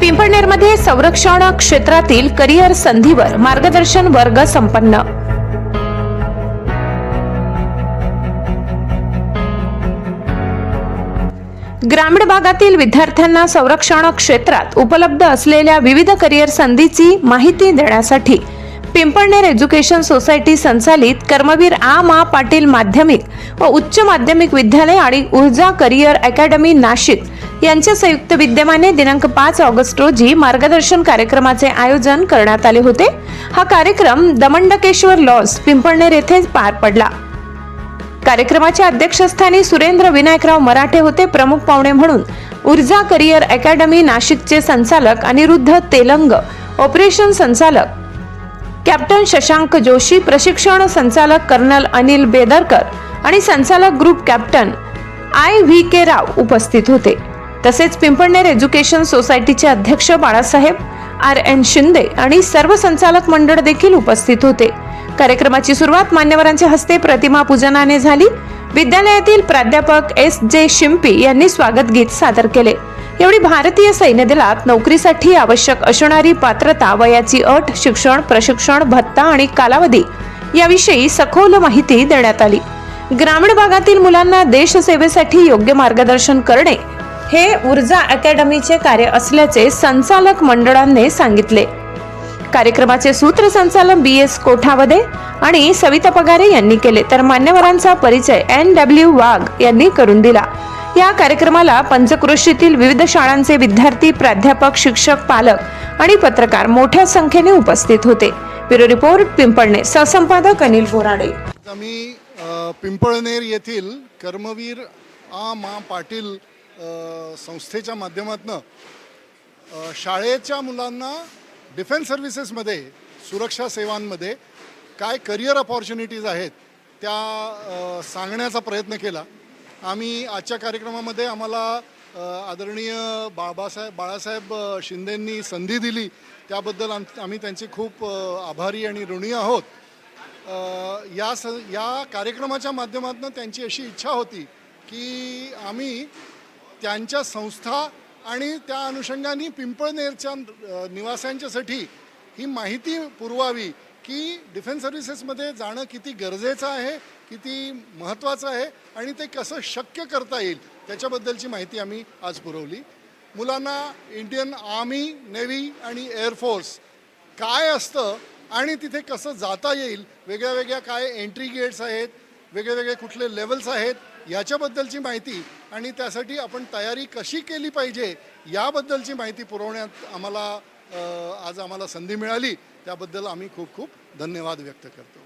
पिंपळनेरमध्ये संरक्षण क्षेत्रातील करिअर संधीवर मार्गदर्शन वर्ग संपन्न. ग्रामीण भागातील विद्यार्थ्यांना संरक्षण क्षेत्रात उपलब्ध असलेल्या विविध करिअर संधीची माहिती देण्यासाठी पिंपळनेर एज्युकेशन सोसायटी संचालित कर्मवीर आ मा पाटील माध्यमिक व उच्च माध्यमिक विद्यालय आणि ऊर्जा करिअर अकॅडमी नाशिक यांच्या संयुक्त विद्यमाने दिनांक पाच ऑगस्ट रोजी मार्गदर्शन कार्यक्रमाचे आयोजन करण्यात आले होते. हा कार्यक्रम दमंडकेश्वर लॉस पिंपळनेर येथे पार पडला. कार्यक्रमाच्या अध्यक्षस्थानी सुरेंद्र विनायकराव मराठे होते प्रमुख पाहुणे म्हणून. ऊर्जा करिअर अकॅडमी नाशिकचे संचालक अनिरुद्ध तेलंग ऑपरेशन संचालक कॅप्टन शशांक जोशी प्रशिक्षण संचालक कर्नल अनिल बेदरकर आणि संचालक group captain I V K Rao उपस्थित होते. तसेच पिंपळनेर एज्युकेशन सोसायटीचे अध्यक्ष बाळासाहेब आर एन शिंदे आणि सर्व संचालक मंडळ देखील उपस्थित होते. कार्यक्रमाची सुरुवात मान्यवरांच्या हस्ते प्रतिमा पूजनाने झाली. विद्यालयातील प्राध्यापक एस जे शिंपी यांनी स्वागत गीत सादर केले. एवढी भारतीय सैन्य दलात नोकरीसाठी आवश्यक असणारी पात्रता वयाची अट शिक्षण प्रशिक्षण भत्ता आणि कालावधी याविषयी सखोल माहिती देण्यात आली. ग्रामीण भागातील मुलांना देशसेवेसाठी योग्य मार्गदर्शन करणे हे ऊर्जा अकॅडमीचे कार्य असल्याचे संचालक मंडळाने सांगितले. कार्यक्रमाचे सूत्रसंचालक बी. एस. कोठावदे आणि सविता पगारे यांनी केले. तर मान्यवरांचा परिचय एन. डब्ल्यू. वाघ यांनी करून दिला. या कार्यक्रमाला पंचक्रोशीतील विविध शाळांचे विद्यार्थी प्राध्यापक शिक्षक पालक आणि पत्रकार मोठ्या संख्येने उपस्थित होते. Bureau report Pimplane. सहसंपादक Anil Borade. आम्ही पिंपळनेर येथील कर्मवीर आ. मा. पाटील संस्थेच्या माध्यमातून शाळेच्या मुलांना डिफेन्स सर्व्हिसेसमध्ये सुरक्षा सेवांमध्ये काय करिअर अपॉर्च्युनिटीज आहेत त्या सांगण्याचा प्रयत्न केला. आम्ही आजच्या कार्यक्रमामध्ये आम्हाला आदरणीय बाबासाहेब बाळासाहेब शिंदेंनी संधी दिली. त्याबद्दल आम आम्ही त्यांचे खूप आभारी आणि ऋणी आहोत. या स या कार्यक्रमाच्या माध्यमातून त्यांची अशी इच्छा होती की आम्ही त्यांच्या संस्था आणि त्या अनुषंगाने पिंपळनेरच्या निवासांच्यासाठी ही माहिती पुरवावी की डिफेन्स सर्व्हिसेसमध्ये जाणं किती गरजेचं आहे किती महत्त्वाचं आहे आणि ते कसं शक्य करता येईल त्याच्याबद्दलची माहिती आम्ही आज पुरवली. मुलांना इंडियन आर्मी नेव्ही आणि एअरफोर्स काय असतं आणि तिथे कसं जाता येईल वेगळ्या वेगळ्या काय एंट्री गेट्स आहेत वेगळे वेगळे कुठले लेवल्स आहेत याच्याबद्दलची माहिती आणि त्यासाठी आपण तयारी कशी केली पाहिजे याबद्दलची माहिती पुरवण्यात आम्हाला आज आम्हाला संधी मिळाली. त्याबद्दल आम्ही खूप खूप धन्यवाद व्यक्त करतो.